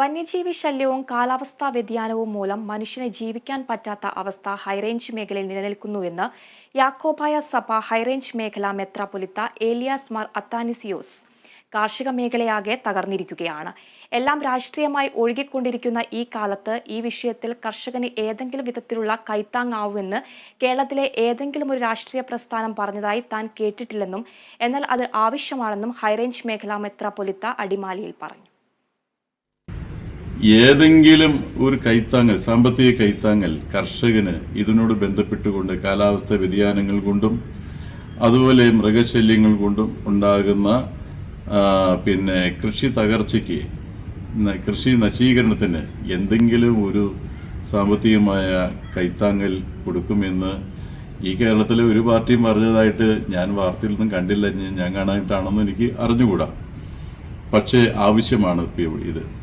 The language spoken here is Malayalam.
വന്യജീവി ശല്യവും കാലാവസ്ഥാ വ്യതിയാനവും മൂലം മനുഷ്യന് ജീവിക്കാൻ പറ്റാത്ത അവസ്ഥ ഹൈറേഞ്ച് മേഖലയിൽ നിലനിൽക്കുന്നുവെന്ന് യാക്കോബായ സഭ ഹൈറേഞ്ച് മേഖല മെത്രാപൊലിത്ത ഏലിയാസ് മാർ അത്താനിസിയോസ് കാർഷിക മേഖലയാകെ തകർന്നിരിക്കുകയാണ്. എല്ലാം രാഷ്ട്രീയമായി ഒഴുകിക്കൊണ്ടിരിക്കുന്ന ഈ കാലത്ത് ഈ വിഷയത്തിൽ കർഷകന് ഏതെങ്കിലും വിധത്തിലുള്ള കൈത്താങ്ങാവുമെന്ന് കേരളത്തിലെ ഏതെങ്കിലും ഒരു രാഷ്ട്രീയ പ്രസ്ഥാനം പറഞ്ഞതായി താൻ കേട്ടിട്ടില്ലെന്നും എന്നാൽ അത് ആവശ്യമാണെന്നും ഹൈറേഞ്ച് മേഖല മെത്രാപൊലിത്ത അടിമാലിയിൽ പറഞ്ഞു. ഏതെങ്കിലും ഒരു കൈത്താങ്ങൽ സാമ്പത്തിക കൈത്താങ്ങൽ കർഷകന് ഇതിനോട് ബന്ധപ്പെട്ടുകൊണ്ട് കാലാവസ്ഥ വ്യതിയാനങ്ങൾ കൊണ്ടും അതുപോലെ മൃഗശല്യങ്ങൾ കൊണ്ടും ഉണ്ടാകുന്ന പിന്നെ കൃഷി തകർച്ചയ്ക്ക് കൃഷി നശീകരണത്തിന് എന്തെങ്കിലും ഒരു സാമ്പത്തികമായ കൈത്താങ്ങൽ കൊടുക്കുമെന്ന് ഈ കേരളത്തിലെ ഒരു പാർട്ടിയും പറഞ്ഞതായിട്ട് ഞാൻ വാർത്തയിലൊന്നും കണ്ടില്ല ഇനി ഞാൻ കാണാനായിട്ടാണെന്ന് എനിക്ക് അറിഞ്ഞുകൂടാ. പക്ഷേ ആവശ്യമാണ് ഇത്.